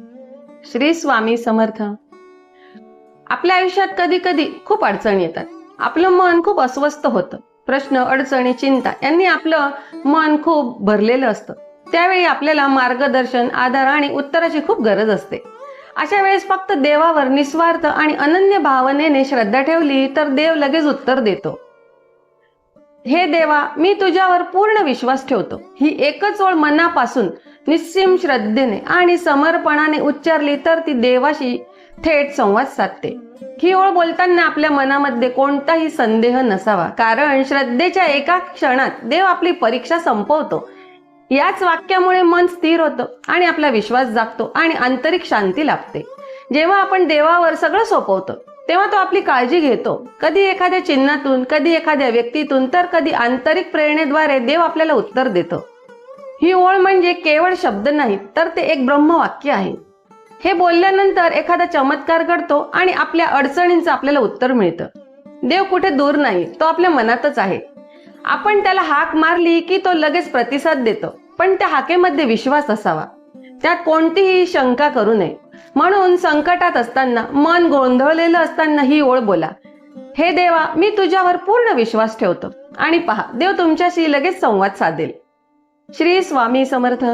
श्री स्वामी समर्थ. आपल्या आयुष्यात कधी कधी खूप अडचणी येतात. आपलं मन खूप अस्वस्थ होतं. प्रश्न अडचणी चिंता यांनी आपलं मन खूप भरलेलं असतं. त्यावेळी आपल्याला मार्गदर्शन आधार आणि उत्तराची खूप गरज असते. अशा वेळेस फक्त देवावर निस्वार्थ आणि अनन्य भावनेने श्रद्धा ठेवली तर देव लगेच उत्तर देतो. हे देवा मी तुझ्यावर पूर्ण विश्वास ठेवतो. ही एकच ओळ मनापासून निस्सीम श्रद्धेने आणि समर्पणाने उच्चारली तर ती देवाशी थेट संवाद साधते. ही ओळ बोलताना आपल्या मनामध्ये कोणताही संदेह नसावा. कारण श्रद्धेच्या एका क्षणात देव आपली परीक्षा संपवतो. याच वाक्यामुळे मन स्थिर होतं आणि आपला विश्वास जागतो आणि आंतरिक शांती लाभते. जेव्हा आपण देवावर सगळं सोपवतो तेव्हा तो आपली काळजी घेतो. कधी एखाद्या चिन्हातून कधी एखाद्या व्यक्तीतून तर कधी आंतरिक प्रेरणेद्वारे देव आपल्याला उत्तर देतो. ही ओळ म्हणजे केवळ शब्द नाहीत तर ते एक ब्रह्मवाक्य आहे. हे बोलल्यानंतर एखादा चमत्कार घडतो आणि आपल्या अडचणींचं आपल्याला उत्तर मिळतं. देव कुठे दूर नाही तो आपल्या मनातच आहे. आपण त्याला हाक मारली की तो लगेच प्रतिसाद देतो पण त्या हाकेमध्ये विश्वास असावा. त्यात कोणतीही शंका करू नये. म्हणून संकटात असताना मन गोंधळलेलं असताना ही ओळ बोला. हे देवा मी तुझ्यावर पूर्ण विश्वास ठेवतो आणि पहा देव तुमच्याशी लगेच संवाद साधेल. श्री स्वामी समर्थ.